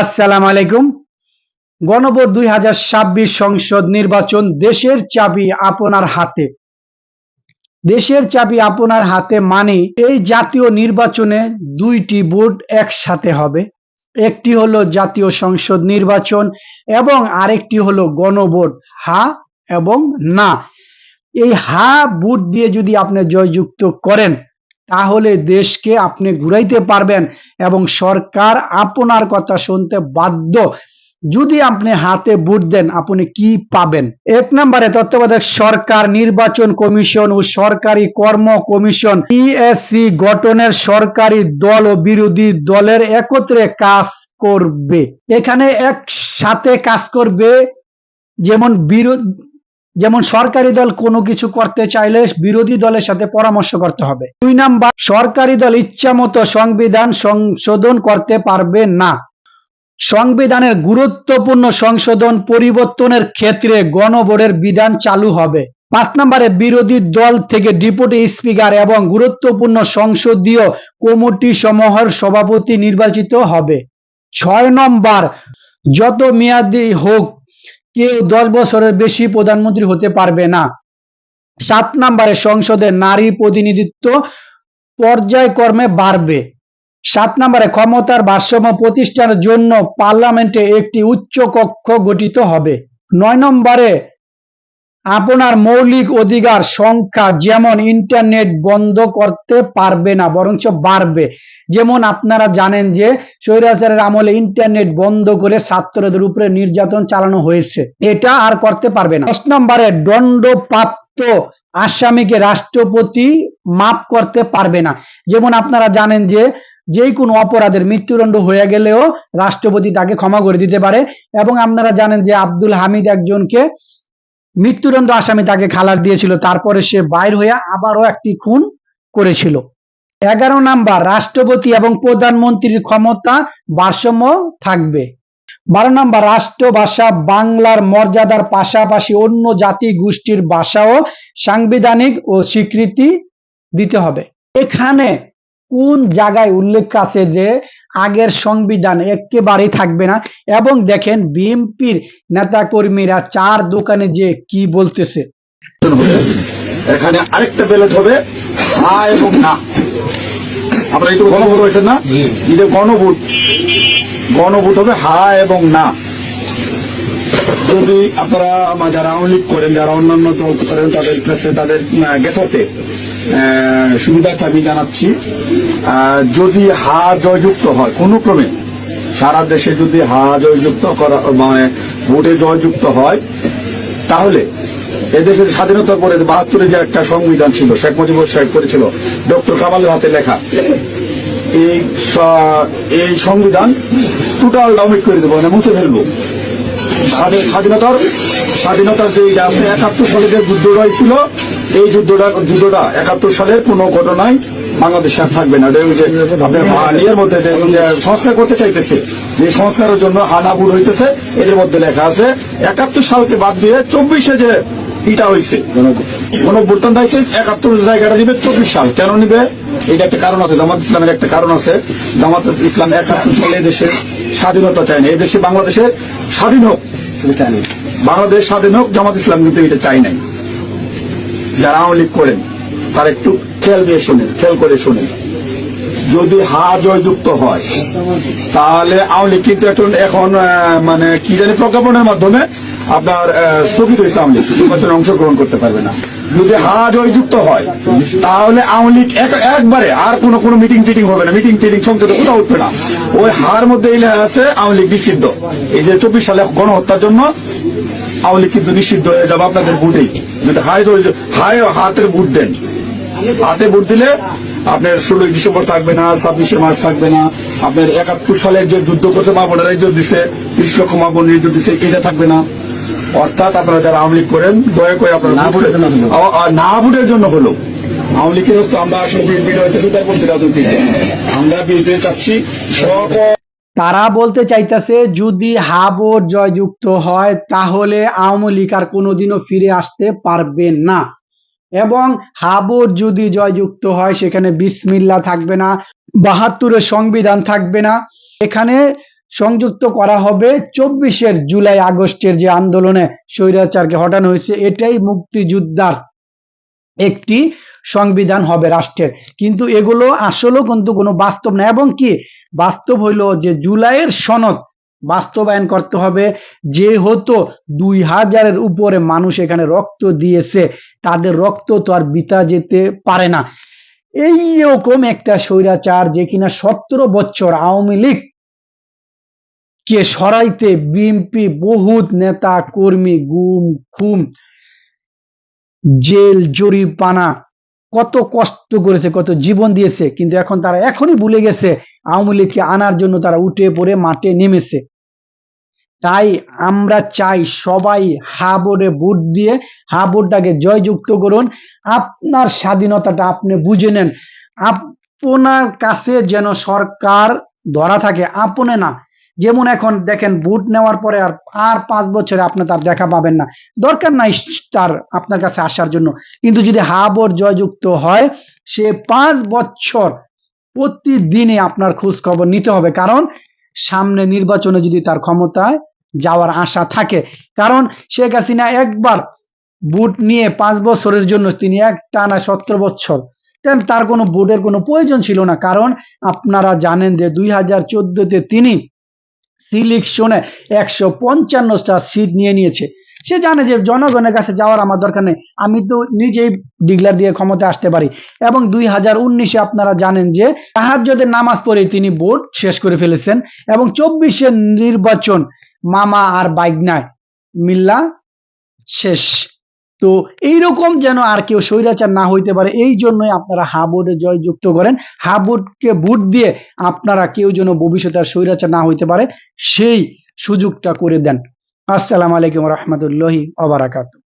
আসসালাম আলাইকুম। গণভোট দুই হাজার ছাব্বিশ সংসদ নির্বাচন দেশের চাবি আপনার হাতে। দেশের চাবি আপনার হাতে মানে এই জাতীয় নির্বাচনে দুইটি ভোট একসাথে হবে। একটি হলো জাতীয় সংসদ নির্বাচন এবং আরেকটি হলো গণভোট, হা এবং না। এই হা ভোট দিয়ে যদি আপনি জয়যুক্ত করেন তাহলে দেশকে আপনি ঘুরাইতে পারবেন এবং সরকার আপনার কথা শুনতে বাধ্য। যদি আপনি হাতে ভোট দেন, আপনি কি পাবেন? এক নম্বরে তত্ত্বাবধায়ক সরকার, নির্বাচন কমিশন ও সরকারি কর্ম কমিশন ইএসসি গঠনের সরকারি দল ও বিরোধী দলের একত্রে কাজ করবে। এখানে একসাথে কাজ করবে, যেমন বিরোধ যেমন সরকারি দল কোনো কিছু করতে চাইলে বিরোধী দলের সাথে পরামর্শ করতে হবে। দুই নাম্বার, সরকারি দল ইচ্ছা মতো সংবিধান সংশোধন করতে পারবে না। সংবিধানের গুরুত্বপূর্ণ সংশোধন পরিবর্তনের ক্ষেত্রে গণভোটের বিধান চালু হবে। পাঁচ নম্বরে, বিরোধী দল থেকে ডেপুটি স্পিকার এবং গুরুত্বপূর্ণ সংসদীয় কমিটি সমূহের সভাপতি নির্বাচিত হবে। ছয় নম্বর, যত মেয়াদি হোক কেউ দশ বছরের বেশি প্রধানমন্ত্রী হতে পারবে না। সাত নম্বরে সংসদে নারী প্রতিনিধিত্ব পর্যায়ক্রমে বাড়বে। সাত নম্বরে ক্ষমতার ভারসাম্য প্রতিষ্ঠানের জন্য পার্লামেন্টে একটি উচ্চ কক্ষ গঠিত হবে। নয় নম্বরে আপনার মৌলিক অধিকার সংখ্যা যেমন ইন্টারনেট বন্ধ করতে পারবে না, বরঞ্চ বাড়বে। যেমন আপনারা জানেন যে স্বৈরাচারের আমলে ইন্টারনেট বন্ধ করে ছাত্রদের উপরে নির্যাতন চালানো হয়েছে। এটা আর করতে পারবে না। দশ নম্বরে দণ্ডপ্রাপ্ত আসামিকে রাষ্ট্রপতি মাফ করতে পারবে না। যেমন আপনারা জানেন যে যে কোনো অপরাধের মৃত্যুদণ্ড হয়ে গেলেও রাষ্ট্রপতি তাকে ক্ষমা করে দিতে পারে এবং আপনারা জানেন যে আব্দুল হামিদ একজনকে মৃত্যুদণ্ড আসামি তাকে খালাস দিয়েছিল। তারপরে সে বাইর হয়ে আবারও একটি খুন করেছিল। এগারো নাম্বার, রাষ্ট্রপতি এবং প্রধানমন্ত্রীর ক্ষমতা ভারসাম্য থাকবে। বারো নাম্বার, রাষ্ট্রভাষা বাংলার মর্যাদার পাশাপাশি অন্য জাতি গোষ্ঠীর ভাষাও সাংবিধানিক ও স্বীকৃতি দিতে হবে। এখানে কোন জায়গায় উল্লেখ আছে যে আগের সংবিধান একেবারেই থাকবে না। এবং দেখেন বিএনপির নেতা কর্মীরা চার দোকানে যে কি বলতেছে। এখানে আরেকটা ব্যালট হবে হা এবং না। আপনারা একটু গণভোট হয়েছেন না? এটা গণভোট। গণভোট হবে হা এবং না। যদি আপনারা যারা আওয়ামী লীগ করেন, যারা অন্যান্য দল করেন, তাদের কাছে তাদের গেথতে সুবিধার্থে আমি জানাচ্ছি। যদি হা জয়যুক্ত হয়, কোনো ক্রমে সারা দেশে যদি হা জয়যুক্ত করা মানে ভোটে জয়যুক্ত হয়, তাহলে এদেশের স্বাধীনতার পরে বাহাত্তরে যে একটা সংবিধান ছিল, শেখ মুজিবুর সাহেব করেছিল, ডক্টর কামালের হাতে লেখা, এই এই সংবিধান টোটাল ডাউমিট করে দেবো মানে মুছে ফেলব। স্বাধীনতার স্বাধীনতার যে ইয়ে আছে, একাত্তর সালে যে যুদ্ধটা হয়েছিল, এই যুদ্ধটা যুদ্ধটা একাত্তর সালের কোনো ঘটনায় বাংলাদেশে আর থাকবে না। যে মধ্যে সংস্কার করতে চাইতেছে, যে সংস্কারের জন্য হানাবুর হইতেছে, এদের মধ্যে লেখা আছে, একাত্তর সালকে বাদ দিয়ে চব্বিশে যে ইটা হয়েছে গণভ্যুত্থান হয়েছে একাত্তর জায়গাটা নিবে চব্বিশ সাল। কেন নিবে? এটা একটা কারণ আছে, জামাত ইসলামের একটা কারণ আছে। জামাত ইসলাম একাত্তর সালে দেশের স্বাধীনতা চাই না। এদেশে বাংলাদেশের স্বাধীন হোক সেটা। বাংলাদেশ স্বাধীন হোক, জামাত ইসলাম কিন্তু এটা চাই নাই। যারা আওয়ামী লীগ করেন, তারা একটু খেয়াল দিয়ে শোনেন, খেয়াল করে শোনেন। যদি হা জয়যুক্ত হয়, তাহলে আওয়ামী লীগ কিন্তু এখন মানে কি জানি প্রজ্ঞাপনের মাধ্যমে আপনার স্থগিত হয়েছে আওয়ামী লীগ, নির্বাচনে অংশগ্রহণ করতে পারবে না। যদি হা জয়যুক্ত হয়, তাহলে আওয়ামী লীগ একবারে আর কোনো কোনো মিটিং টিটিং হবে না। মিটিং টিটিং সংসদে কোথাও উঠবে না। ওই হার মধ্যে এই লেখা আছে আওয়ামী লীগ নিষিদ্ধ। এই যে চব্বিশ সালে গণহত্যার জন্য আওয়ামী লীগ কিন্তু নিষিদ্ধ হয়ে যাবে আপনাদের ভোটেই। যদি হাই জয়- হাই, হাতের ভোট দেন, হাতে ভোট দিলে আপনার ষোলোই ডিসেম্বর থাকবে না ছাব্বিশে মার্চ থাকবে না আপনার একাত্তর সালে যে যুদ্ধ করতে মা বোনেরা ইজ্জত দিছে বিশ লক্ষ মা বোনের ইজ্জত দিছে এটা থাকবে না। অর্থাৎ আপনারা যারা আওয়ামী লীগ করেন দয়া করে আপনারা না ভোটের জন্য হলো। আওয়ামী লীগের তো আমরা আসলে বিএনপি হইতেছে তার প্রতি রাজনীতি আমরা বিএনপি চাচ্ছি সকল তারা বলতে চাইতেছে যদি হাবর জয়যুক্ত হয় তাহলে আওয়ামী লীগ আর কোনোদিনও ফিরে আসতে পারবে না। এবং হাবর যদি জয়যুক্ত হয়, সেখানে বিসমিল্লা থাকবে না, বাহাত্তরের সংবিধান থাকবে না। এখানে সংযুক্ত করা হবে চব্বিশের জুলাই আগস্টের যে আন্দোলনে স্বৈরাচারকে হটানো হয়েছে, এটাই মুক্তিযোদ্ধার একটি সংবিধান হবে রাষ্ট্রের। কিন্তু এগুলো আসলেও কিন্তু কোনো বাস্তব না। এবং কি? বাস্তব হইল যে জুলাইয়ের সনদ বাস্তবায়ন করতে হবে। যেহেতু দুই হাজারের উপরে মানুষ এখানে রক্ত দিয়েছে, তাদের রক্ত তো আর বিতা যেতে পারে না। এই রকম একটা স্বৈরাচার যে কিনা সতেরো বছর আওয়ামী লীগ কে সরাইতে বিএনপি বহুত নেতা কর্মী গুম, খুম, জেল জরিপানা কত কষ্ট করেছে, কত জীবন দিয়েছে। কিন্তু এখন তারা এখনই ভুলে গেছে, আওয়ামী লীগকে আনার জন্য তারা উঠে পড়ে মাঠে নেমেছে। তাই আমরা চাই সবাই হা বোর্ডে ভোট দিয়ে হা বোর্ডটাকে জয়যুক্ত করুন। আপনার স্বাধীনতাটা আপনি বুঝে নেন। আপনার কাছে যেন সরকার ধরা থাকে, আপনে না। যেমন এখন দেখেন ভোট নেওয়ার পরে আর আর পাঁচ বছরে আপনি তার দেখা পাবেন না। দরকার নাই তার আপনার কাছে আসার জন্য। কিন্তু যদি হা বোর্ড জয়যুক্ত হয়, সে পাঁচ বছর প্রতিদিনই আপনার খোঁজ খবর নিতে হবে। কারণ সামনে নির্বাচনে যদি তার ক্ষমতায় যাওয়ার আশা থাকে। কারণ শেখ হাসিনা একবার বুট নিয়ে পাঁচ বছরের জন্য তিনি এক টানা সতেরো বছর। তার কোনো বুটের কোনো প্রয়োজন ছিল না। কারণ আপনারা জানেন যে দুই হাজার চোদ্দতে তিনি সিলেকশনে একশো পঞ্চান্নটা সিট নিয়ে নিয়েছে। সে জানে যে জনগণের কাছে যাওয়ার আমার দরকার নেই। আমি তো নিজেই ডিগলার দিয়ে ক্ষমতা আসতে পারি। এবং দুই হাজার উনিশে আপনারা জানেন যে তাহাজ্জদের নামাজ পড়ে তিনি ভোট শেষ করে ফেলেছেন। এবং চব্বিশের নির্বাচন মামা আর বাইগনায় মিল্লা শেষ। তো এইরকম যেন আর কেউ স্বৈরাচার না হইতে পারে, এই জন্যই আপনারা হা বোর্ডে জয়যুক্ত করেন। হা বোর্ডকে ভোট দিয়ে আপনারা কেউ যেন ভবিষ্যতে আর স্বৈরাচার না হইতে পারে, সেই সুযোগটা করে দেন। আসসালামু আলাইকুম রহমতুল্লাহি অবরাকাতু